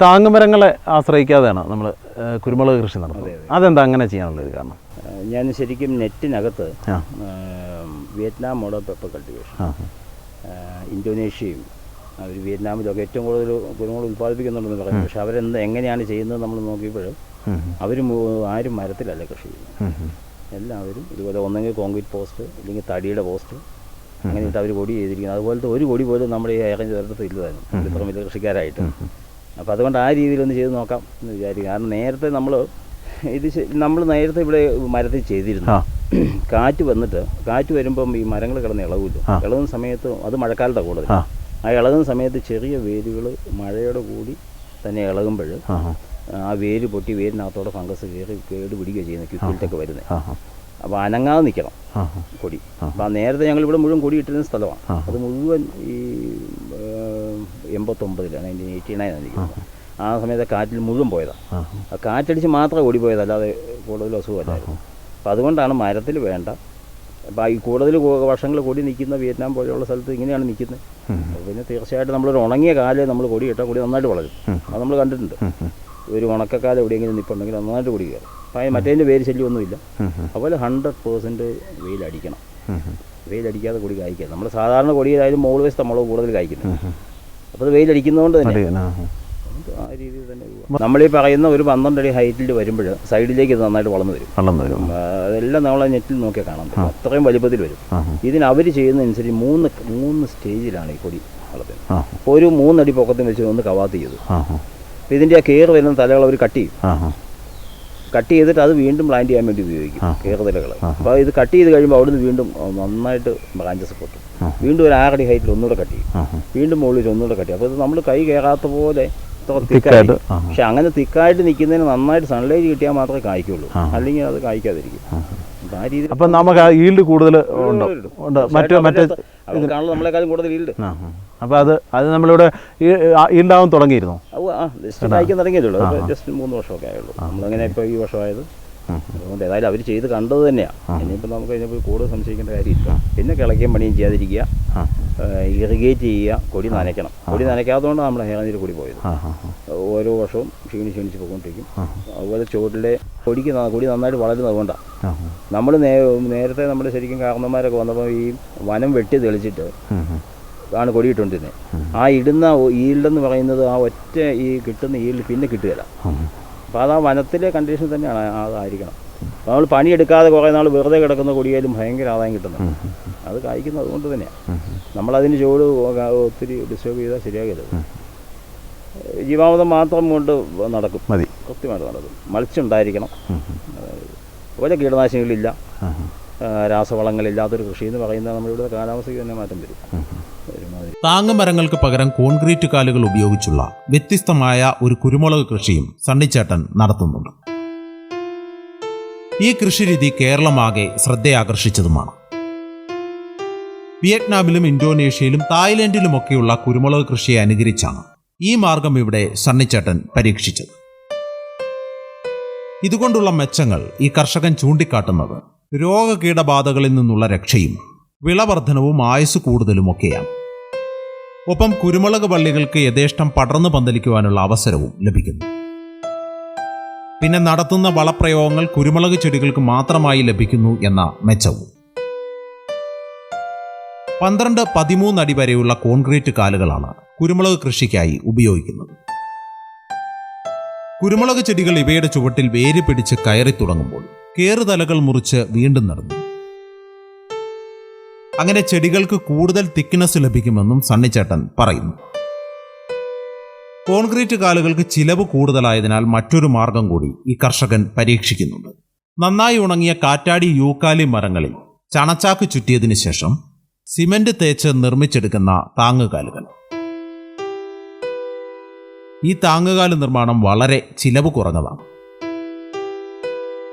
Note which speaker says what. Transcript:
Speaker 1: താങ്ങുമരങ്ങളെ ആശ്രയിക്കാതെയാണ് നമ്മൾ കുരുമുളക് കൃഷി നടത്തുന്നത്. അതെന്താ അങ്ങനെ ചെയ്യാനുള്ളത് കാരണം?
Speaker 2: ഞാൻ ശരിക്കും നെറ്റിനകത്ത് വിയറ്റ്നാം മോഡൽ പെപ്പർ കൾട്ടിവേഷൻ. ഇന്തോനേഷ്യയും അവർ വിയറ്റ്നാമിലൊക്കെ ഏറ്റവും കൂടുതൽ കുരുമുളക് ഉൽപ്പാദിപ്പിക്കുന്നുണ്ടെന്ന് പറഞ്ഞു പക്ഷെ അവരെന്ത് എങ്ങനെയാണ് ചെയ്യുന്നത് നമ്മൾ
Speaker 1: നോക്കിയപ്പോഴും
Speaker 2: അവർ ആരും മരത്തിലല്ല കൃഷി ചെയ്യുന്നത്. എല്ലാവരും ഇതുപോലെ ഒന്നെങ്കിൽ കോൺക്രീറ്റ് പോസ്റ്റ് അല്ലെങ്കിൽ തടിയുടെ പോസ്റ്റ് അങ്ങനെയിട്ട് അവർ കൊടി ചെയ്തിരിക്കുന്നത് അതുപോലത്തെ ഒരു കൊടി പോലും നമ്മുടെ ഈ ഏറെ ചേർത്ത് ഇല്ലതായിരുന്നു ഇത്ര വലിയ കൃഷിക്കാരായിട്ട്. അപ്പോൾ അതുകൊണ്ട് ആ രീതിയിലൊന്ന് ചെയ്ത് നോക്കാം എന്ന് വിചാരിക്കും. കാരണം നേരത്തെ നമ്മൾ ഇത് നമ്മൾ നേരത്തെ ഇവിടെ മരത്തിൽ ചെയ്തിരുന്നു. കാറ്റ് വന്നിട്ട് കാറ്റ് വരുമ്പം ഈ മരങ്ങൾ കിടന്ന് ഇളവില്ല ഇളകുന്ന സമയത്ത് അത് മഴക്കാലത്താണ് കൂടുതൽ
Speaker 1: ആ.
Speaker 2: ഇളകുന്ന സമയത്ത് ചെറിയ വേരുകൾ മഴയോടെ കൂടി തന്നെ ഇളകുമ്പോൾ
Speaker 1: ആ
Speaker 2: വേര് പൊട്ടി വേരിനകത്തോടെ ഫംഗസ് കയറി കേട് പിടിക്കുക ചെയ്യുന്നത് ക്യുക്കിൽറ്റൊക്കെ വരുന്നത് അപ്പോൾ അനങ്ങാതെ നിൽക്കണം കൊടി. അപ്പോൾ നേരത്തെ ഞങ്ങൾ ഇവിടെ മുഴുവൻ കൊടി ഇട്ടിരുന്ന സ്ഥലമാണ് അത് മുഴുവൻ ഈ എൺപത്തൊമ്പതിലാണ് നയന്റീൻ എയ്റ്റി നയൻ നിൽക്കുന്നത് ആ സമയത്ത് കാറ്റിൽ മുഴുവൻ പോയതാണ്
Speaker 1: ആ
Speaker 2: കാറ്റടിച്ച് മാത്രമേ ഓടി പോയത് അല്ലാതെ കൂടുതൽ അസുഖമല്ലായിരുന്നു. അപ്പോൾ അതുകൊണ്ടാണ് മരത്തിൽ വേണ്ട. അപ്പോൾ ഈ കൂടുതൽ വർഷങ്ങൾ കൊടി നിൽക്കുന്ന വിയറ്റ്നാം പോലെയുള്ള സ്ഥലത്ത് ഇങ്ങനെയാണ് നിൽക്കുന്നത്. പിന്നെ തീർച്ചയായിട്ടും നമ്മളൊരു ഉണങ്ങിയ കാലം നമ്മൾ കൊടി ഇട്ടാൽ കൊടി നന്നായിട്ട് വളരും. അത് നമ്മൾ കണ്ടിട്ടുണ്ട്. ഒരു ഉണക്കക്കാലം എവിടെയെങ്കിലും നിൽപ്പുണ്ടെങ്കിൽ നന്നായിട്ട് കൊടി കയറും. അപ്പോൾ അതിന് മറ്റേതിന്റെ പേര് ശല്യമൊന്നുമില്ല. അതുപോലെ ഹൺഡ്രഡ് പേഴ്സന്റ് വെയിലടിക്കണം. വെയിലടിക്കാതെ കൊടി കായ്ക്കുക നമ്മൾ സാധാരണ കൊടിയിലായാലും മുകൾ വശത്ത് നമ്മൾ കൂടുതൽ കായ്ക്കുന്നത്. അപ്പോൾ അത് വെയിലടിക്കുന്നതുകൊണ്ട് തന്നെ.
Speaker 1: ആ,
Speaker 2: രീതിയിൽ തന്നെ നമ്മൾ നമ്മളീ പറയുന്ന ഒരു പന്ത്രണ്ട് അടി ഹൈറ്റിൽ വരുമ്പോൾ സൈഡിലേക്ക് ഇത് നന്നായിട്ട് വളർന്നു വരും.
Speaker 1: വളർന്നു വരും.
Speaker 2: അതെല്ലാം നമ്മളെ നെറ്റിൽ നോക്കിയാൽ കാണാം പറ്റും. അത്രയും വലിപ്പത്തിൽ വരും. ഇതിന് അവർ ചെയ്യുന്നതനുസരിച്ച് മൂന്ന് മൂന്ന് സ്റ്റേജിലാണ് ഈ കൊടി വളർത്തുന്നത്. ഒരു മൂന്നടി പൊക്കത്തിൽ വെച്ച് ഒന്ന് കവാത്ത് ചെയ്തു.
Speaker 1: ഇതിന്റെ ആ
Speaker 2: കയറ് വരുന്ന തലകൾ അവർ കട്ട് ചെയ്യും. കട്ട് ചെയ്തിട്ട് അത് വീണ്ടും പ്ലാന്റ് ചെയ്യാൻ വേണ്ടി ഉപയോഗിക്കും
Speaker 1: ആ.
Speaker 2: അപ്പോൾ ഇത് കട്ട് ചെയ്ത് കഴിയുമ്പോൾ അവിടുന്ന് വീണ്ടും നന്നായിട്ട് ബ്രാഞ്ചസ് പൊട്ടും. വീണ്ടും ഒരു ആറടി ഹൈറ്റിൽ ഒന്നുകൂടെ കട്ട് ചെയ്യും. വീണ്ടും മുകളിൽ ഒന്നുകൂടെ കട്ട് ചെയ്യും. അപ്പോൾ ഇത് നമ്മൾ കൈ കയറാത്ത പോലെ
Speaker 1: തിക്കായിട്ട്
Speaker 2: പക്ഷെ അങ്ങനെ തിക്കായിട്ട് നിൽക്കുന്നതിന് നന്നായിട്ട് സൺലൈറ്റ് കിട്ടിയാൽ മാത്രമേ കായ്ക്കുള്ളൂ. അല്ലെങ്കിൽ അത് കായ്ക്കാതിരിക്കും.
Speaker 1: ആ.
Speaker 2: രീതിയിൽ
Speaker 1: അപ്പം നമുക്ക് ആ ഈൽഡ് കൂടുതൽ ഉണ്ട്? മറ്റേ മറ്റേ
Speaker 2: നമ്മളെക്കാളും കൂടുതൽ ഈൽഡ്.
Speaker 1: അപ്പോൾ അത് അത് നമ്മളിവിടെ ഈൽഡാവാൻ തുടങ്ങിയിരുന്നു.
Speaker 2: ജസ്റ്റ് കായ്ക്കാൻ ജസ്റ്റ് മൂന്ന് വർഷമൊക്കെ ആയുള്ളൂ. നമ്മളങ്ങനെ ഇപ്പോൾ ഈ വർഷമായത്. അതുകൊണ്ട് ഏതായാലും അവർ ചെയ്ത് കണ്ടത് തന്നെയാണ് ഇനിയിപ്പോൾ നമുക്ക് അതിനെപ്പോൾ കൂടുതൽ സംശയിക്കേണ്ട കാര്യമില്ല. പിന്നെ കിളയ്ക്കുകയും പണിയും ചെയ്യാതിരിക്കുക. ഇറിഗേറ്റ് ചെയ്യുക കൊടി നനയ്ക്കണം. കൊടി നനയ്ക്കാത്തതുകൊണ്ട് നമ്മൾ ഹേറഞ്ചിൽ കൂടി പോയത്. ഓരോ വർഷവും ക്ഷീണി ക്ഷീണിച്ച് പോയിക്കൊണ്ടിരിക്കും. അതുപോലെ ചുവട്ടിലെ കൊടിക്ക് കൊടി നന്നായിട്ട് വളരുന്നത് അതുകൊണ്ടാണ് നമ്മൾ നേരത്തെ നമ്മൾ ശരിക്കും കാരണന്മാരൊക്കെ വന്നപ്പോൾ ഈ വനം വെട്ടി തെളിച്ചിട്ട്. ആണ് കൊടിയിട്ടുണ്ടിരുന്നത് ആ ഇടുന്ന ഈൽഡെന്ന് പറയുന്നത് ആ ഒറ്റ ഈ കിട്ടുന്ന ഈൽഡ് പിന്നെ കിട്ടുകയില്ല. അപ്പോൾ അത് ആ വനത്തിലെ കണ്ടീഷൻ തന്നെയാണ് അതായിരിക്കണം. നമ്മൾ പണിയെടുക്കാതെ കുറേ നാൾ വെറുതെ കിടക്കുന്ന കൊടിയാലും ഭയങ്കര ആദായം കിട്ടുന്നു അത് കായ്ക്കുന്നത് അതുകൊണ്ട് തന്നെയാണ് നമ്മളതിന് ചൂട് ഒത്തിരി ഡിസ്റ്റർബ് ചെയ്താൽ ശരിയാകരുത് ജീവാമൃതം മാത്രം കൊണ്ട് നടക്കും.
Speaker 1: മതി.
Speaker 2: കൃത്യമായിട്ട് നടക്കും. മളിച്ചുണ്ടായിരിക്കണം അതുപോലെ കീടനാശിനികളില്ല. രാസവളങ്ങളില്ലാത്തൊരു കൃഷി എന്ന് പറയുന്നത് നമ്മളിവിടെ കാലാവസ്ഥയ്ക്ക് തന്നെ മാറ്റം വരും.
Speaker 3: താങ്ങുമരങ്ങൾക്ക് പകരം കോൺക്രീറ്റ് കാലുകൾ ഉപയോഗിച്ചുള്ള വ്യത്യസ്തമായ ഒരു കുരുമുളക് കൃഷിയും സണ്ണിച്ചേട്ടൻ നടത്തുന്നുണ്ട്. ഈ കൃഷിരീതി കേരളമാകെ ശ്രദ്ധയാകർഷിച്ചതുമാണ്. വിയറ്റ്നാമിലും ഇന്തോനേഷ്യയിലും തായ്ലൻഡിലുമൊക്കെയുള്ള കുരുമുളക് കൃഷിയെ അനുകരിച്ചാണ് ഈ മാർഗം ഇവിടെ സണ്ണിച്ചേട്ടൻ പരീക്ഷിച്ചത്. ഇതുകൊണ്ടുള്ള മെച്ചങ്ങൾ ഈ കർഷകൻ ചൂണ്ടിക്കാട്ടുന്നത് രോഗകീടബാധകളിൽ നിന്നുള്ള രക്ഷയും വിളവർദ്ധനവും ആയുസ് കൂടുതലുമൊക്കെയാണ്. ഒപ്പം കുരുമുളക് പള്ളികൾക്ക് യഥേഷ്ടം പടർന്നു പന്തലിക്കുവാനുള്ള അവസരവും ലഭിക്കുന്നു. പിന്നെ നടത്തുന്ന വളപ്രയോഗങ്ങൾ കുരുമുളക് ചെടികൾക്ക് മാത്രമായി ലഭിക്കുന്നു എന്ന മെച്ചവും. പന്ത്രണ്ട് പതിമൂന്ന് അടി വരെയുള്ള കോൺക്രീറ്റ് കാലുകളാണ് കുരുമുളക് കൃഷിക്കായി ഉപയോഗിക്കുന്നത്. കുരുമുളക് ചെടികൾ ഇവയുടെ ചുവട്ടിൽ വേര് പിടിച്ച് കയറി തുടങ്ങുമ്പോൾ കേറുതലകൾ മുറിച്ച് വീണ്ടും നടന്നു. അങ്ങനെ ചെടികൾക്ക് കൂടുതൽ തിക്നെസ് ലഭിക്കുമെന്നും സണ്ണിച്ചേട്ടൻ പറയുന്നു. കോൺക്രീറ്റ് കാലുകൾക്ക് ചിലവ് കൂടുതലായതിനാൽ മറ്റൊരു മാർഗം കൂടി ഈ കർഷകൻ പരീക്ഷിക്കുന്നുണ്ട്. നന്നായി ഉണങ്ങിയ കാറ്റാടി യൂക്കാലി മരങ്ങളിൽ ചണച്ചാക്ക് ചുറ്റിയതിനു ശേഷം സിമന്റ് തേച്ച് നിർമ്മിച്ചെടുക്കുന്ന താങ്ങുകാലുകൾ. ഈ താങ്ങുകാൽ നിർമ്മാണം വളരെ ചിലവ് കുറഞ്ഞതാണ്.